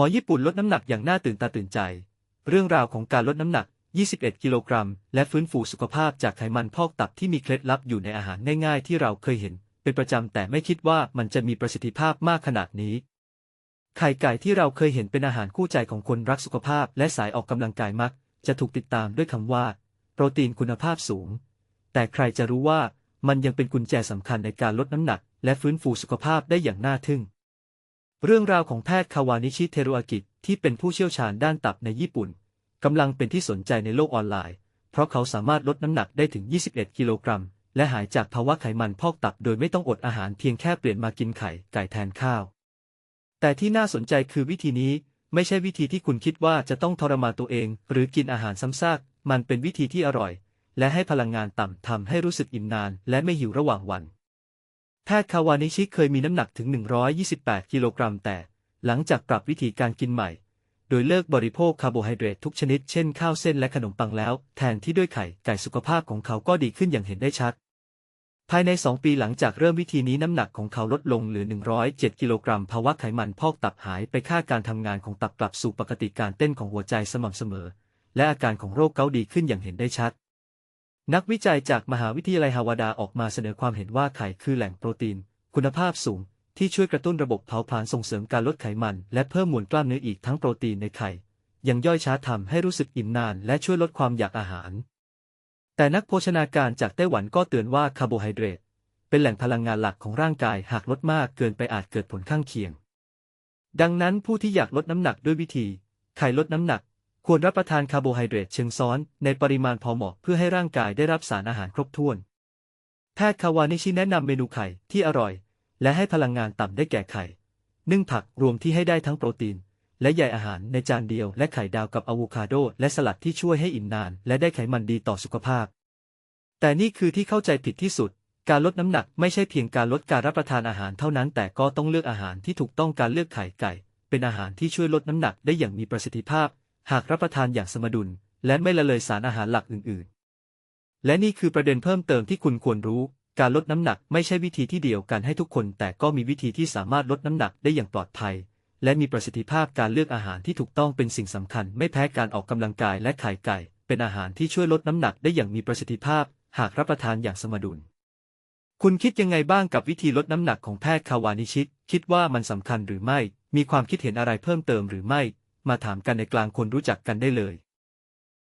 หมอญี่ปุ่นลดน้ำหนักอย่างน่าตื่นตาตื่นใจ เรื่องราวของการลดน้ำหนัก 21 กิโลกรัม และฟื้นฟูสุขภาพจากไขมันพอกตับที่มีเคล็ดลับอยู่ในอาหารง่ายๆ ที่เราเคยเห็น เป็นประจำแต่ไม่คิดว่ามันจะมีประสิทธิภาพมากขนาดนี้ ไข่ไก่ที่เราเคยเห็นเป็นอาหารคู่ใจของคนรักสุขภาพ และสายออกกำลังกายมัก จะถูกติดตามด้วยคำว่า โปรตีนคุณภาพสูง แต่ใครจะรู้ว่ามันยังเป็นกุญแจสำคัญในการลดน้ำหนัก และฟื้นฟูสุขภาพได้อย่างน่าทึ่ง เรื่องราวของแพทย์คาวานิชิเทรุอากิที่เป็นผู้เชี่ยวชาญด้านตับในญี่ปุ่นกำลังเป็นที่สนใจในโลกออนไลน์ เพราะเขาสามารถลดน้ำหนักได้ถึง 21 กิโลกรัม และหายจากภาวะไขมันพอกตับโดยไม่ต้องอดอาหารเพียงแค่เปลี่ยนมากินไข่ไก่แทนข้าว แต่ที่น่าสนใจคือวิธีนี้ไม่ใช่วิธีที่คุณคิดว่าจะต้องทรมานตัวเอง หรือกินอาหารซ้ำซาก มันเป็นวิธีที่อร่อย และให้พลังงานต่ำทำให้รู้สึกอิ่มนาน และไม่หิวระหว่างวัน แพทย์คาวานิชิเคยมีน้ำหนักถึง 128 กิโลกรัมแต่ หลังจากปรับวิธีการกินใหม่ โดยเลิกบริโภคคาร์โบไฮเดรตทุกชนิดเช่นข้าวเส้นและขนมปังแล้ว แทนที่ด้วยไข่ไก่สุขภาพของเขาก็ดีขึ้นอย่างเห็นได้ชัด ภายใน 2 ปีหลังจากเริ่มวิธีนี้น้ำหนักของเขาลดลงเหลือ 107 กิโลกรัมภาวะไขมันพอกตับหายไปค่าการทำงานของตับกลับสู่ปกติการเต้นของหัวใจสม่ำเสมอ และอาการของโรคเกาต์ดีขึ้นอย่างเห็นได้ชัด นักวิจัยจากมหาวิทยาลัยฮาวาดาออกมาเสนอความเห็นว่าไข่คือแหล่งโปรตีน คุณภาพสูง ที่ช่วยกระตุ้นระบบเผาผลาญส่งเสริมการลดไขมัน และเพิ่มมวลกล้ามเนื้ออีกทั้งโปรตีนในไข่ ยังย่อยช้าทำให้รู้สึกอิ่มนาน และช่วยลดความอยากอาหาร แต่นักโภชนาการจากไต้หวันก็เตือนว่าคาร์โบไฮเดรตเป็นแหล่งพลังงานหลักของร่างกายหากลดมากเกินไปอาจเกิดผลข้างเคียง ดังนั้นผู้ที่อยากลดน้ำหนักด้วยวิธี ไข่ลดน้ำหนัก ควรรับประทานคาร์โบไฮเดรตเชิงซ้อน ในปริมาณพอเหมาะเพื่อให้ร่างกายได้รับสารอาหารครบถ้วน แพทย์คาวานิชิแนะนำเมนูไข่ที่อร่อย และให้พลังงานต่ำได้แก่ไข่ นึ่งผักรวมที่ให้ได้ทั้งโปรตีน และใยอาหารในจานเดียว และไข่ดาวกับอะโวคาโด และสลัดที่ช่วยให้อิ่มนาน และได้ไขมันดีต่อสุขภาพ แต่นี่คือที่เข้าใจผิดที่สุดการลดน้ำหนักไม่ใช่เพียงการลดการรับประทานอาหารเท่านั้น แต่ก็ต้องเลือกอาหารที่ถูกต้องการเลือกไข่ไก่ เป็นอาหารที่ช่วยลดน้ำหนักได้อย่างมีประสิทธิภาพ หากรับประทานอย่างสมดุล และไม่ละเลยสารอาหารหลักอื่นๆ และนี่คือประเด็นเพิ่มเติมที่คุณควรรู้ การลดน้ำหนักไม่ใช่วิธีที่เดียวกันให้ทุกคน แต่ก็มีวิธีที่สามารถลดน้ำหนักได้อย่างปลอดภัย และมีประสิทธิภาพการเลือกอาหารที่ถูกต้องเป็นสิ่งสำคัญ ไม่แพ้การออกกำลังกายและไข่ไก่ เป็นอาหารที่ช่วยลดน้ำหนักได้อย่างมีประสิทธิภาพ หากรับประทานอย่างสมดุลคุณคิดยังไงบ้างกับวิธีลดน้ำหนักของแพทย์คาวานิชิต คิดว่ามันสำคัญหรือไม่ มีความคิดเห็นอะไรเพิ่มเติมหรือไม่ มาถามกันในกลางคนรู้จักกันได้เลย